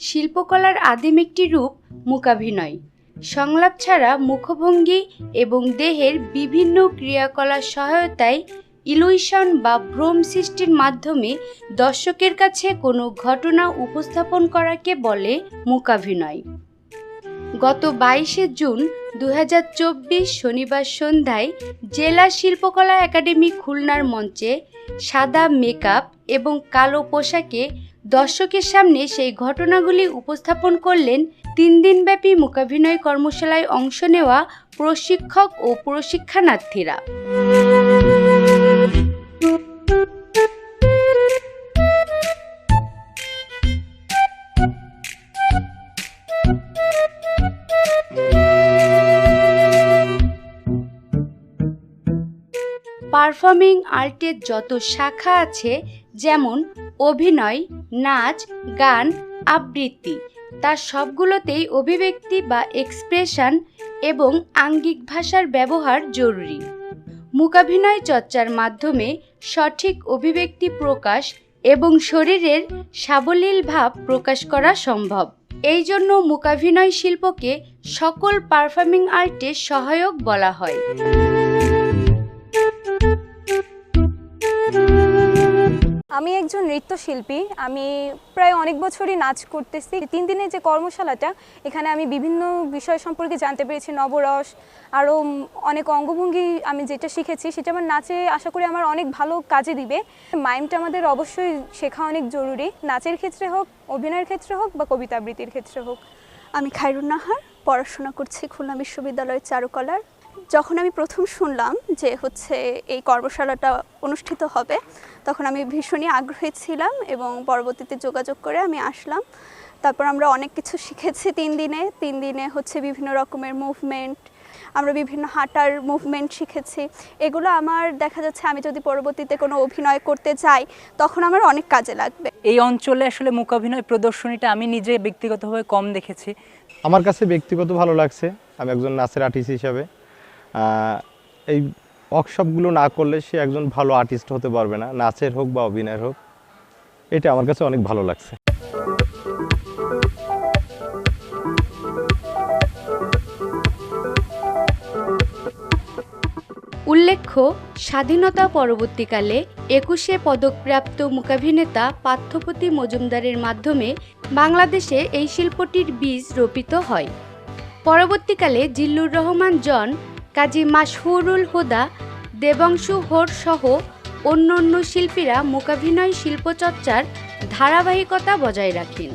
শিল্পকলার আদিম একটি রূপ মূকাভিনয় সংলাপ ছাড়া মুখভঙ্গি এবং দেহের বিভিন্ন ক্রিয়াকলার সহায়তায় ইলুইশন বা ভ্রম সৃষ্টির মাধ্যমে দর্শকের কাছে কোনো ঘটনা উপস্থাপন করাকে বলে মূকাভিনয় গত বাইশে জুন দু হাজার চব্বিশ শনিবার সন্ধ্যায় জেলা শিল্পকলা একাডেমি খুলনার মঞ্চে সাদা মেকআপ এবং কালো পোশাকে দর্শকের সামনে সেই ঘটনাগুলি উপস্থাপন করলেন তিন দিনব্যাপী মূকাভিনয় কর্মশালায় অংশ নেওয়া প্রশিক্ষক ও প্রশিক্ষণার্থীরা। পারফর্মিং আর্টের যত শাখা আছে যেমন অভিনয়, নাচ, গান, আবৃত্তি। তার সবগুলোতেই অভিব্যক্তি বা এক্সপ্রেশন এবং আঙ্গিক ভাষার ব্যবহার জরুরি। মূকাভিনয় চর্চার মাধ্যমে সঠিক অভিব্যক্তি প্রকাশ এবং শরীরের সাবলীল ভাব প্রকাশ করা সম্ভব। এই জন্য মূকাভিনয় শিল্পকে সকল পারফর্মিং আর্টের সহায়ক বলা হয়। আমি একজন নৃত্যশিল্পী, আমি প্রায় অনেক বছরই নাচ করতেছি। তিন দিনের যে কর্মশালাটা, এখানে আমি বিভিন্ন বিষয় সম্পর্কে জানতে পেরেছি, নবরস, আরও অনেক অঙ্গভঙ্গি আমি যেটা শিখেছি, সেটা আমার নাচে আশা করি আমার অনেক ভালো কাজে দিবে। মাইমটা আমাদের অবশ্যই শেখা অনেক জরুরি, নাচের ক্ষেত্রে হোক, অভিনয়ের ক্ষেত্রে হোক বা কবিতা আবৃত্তির ক্ষেত্রে হোক। আমি খায়রুন নাহার, পড়াশোনা করছি খুলনা বিশ্ববিদ্যালয়ের চারুকলার। যখন আমি প্রথম শুনলাম যে হচ্ছে এই কর্মশালাটা অনুষ্ঠিত হবে তখন আমি ভীষণই আগ্রহী ছিলাম এবং পরবর্তীতে যোগাযোগ করে আমি আসলাম। তারপর আমরা অনেক কিছু শিখেছি তিন দিনে। তিন দিনে হচ্ছে বিভিন্ন রকমের মুভমেন্ট আমরা বিভিন্ন হাঁটার মুভমেন্ট শিখেছি। এগুলো আমার দেখা যাচ্ছে আমি যদি পরবর্তীতে কোনো অভিনয় করতে যাই তখন আমার অনেক কাজে লাগবে। এই অঞ্চলে আসলে মূকাভিনয় প্রদর্শনীটা আমি নিজে ব্যক্তিগতভাবে কম দেখেছি। আমার কাছে ব্যক্তিগত ভালো লাগছে। আমি একজন নাচের আর্টিস্ট হিসাবে। এই ওয়ার্কশপগুলো না করলে সে একজন ভালো আর্টিস্ট হতে পারবে না, নাচের হোক বা অভিনয়ের হোক। এটা আমার কাছে অনেক ভালো লাগছে। উল্লেখ্য, স্বাধীনতা পরবর্তীকালে একুশে পদকপ্রাপ্ত মূকাভিনেতা পার্থপতি মজুমদারের মাধ্যমে বাংলাদেশে এই শিল্পটির বীজ রোপিত হয়। পরবর্তীকালে জিল্লুর রহমান জন কাজী মাসহুরুল হুদা, দেবাংশু হোর সহ অন্য অন্য শিল্পীরা মূকাভিনয় শিল্পচর্চার ধারাবাহিকতা বজায় রাখেন।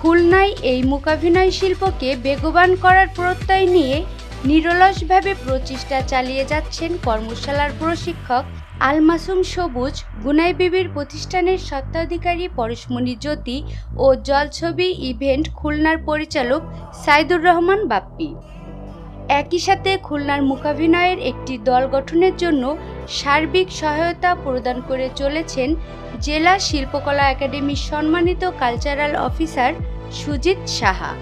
খুলনায় এই মূকাভিনয় শিল্পকে বেগবান করার প্রত্যয় নিয়ে নিরলসভাবে প্রচেষ্টা চালিয়ে যাচ্ছেন কর্মশালার প্রশিক্ষক আলমাসুম সবুজ, গুনাই বিবির প্রতিষ্ঠানের স্বত্বাধিকারী পরশমণি জ্যোতি ও জলছবি ইভেন্ট খুলনার পরিচালক সাইদুর রহমান বাপ্পি। একই সাথে খুলনার মূকাভিনয়ের একটি দল গঠনের জন্য সার্বিক সহায়তা প্রদান করে চলেছেন জেলা শিল্পকলা একাডেমির সম্মানিত কালচারাল অফিসার সুজিত সাহা।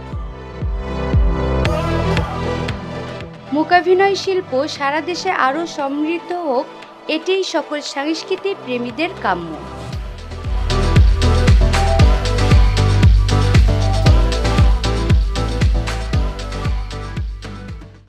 মূকাভিনয় শিল্প সারা দেশে আরও সমৃদ্ধ হোক এটিই সকল সাংস্কৃতিক প্রেমীদের কাম্য।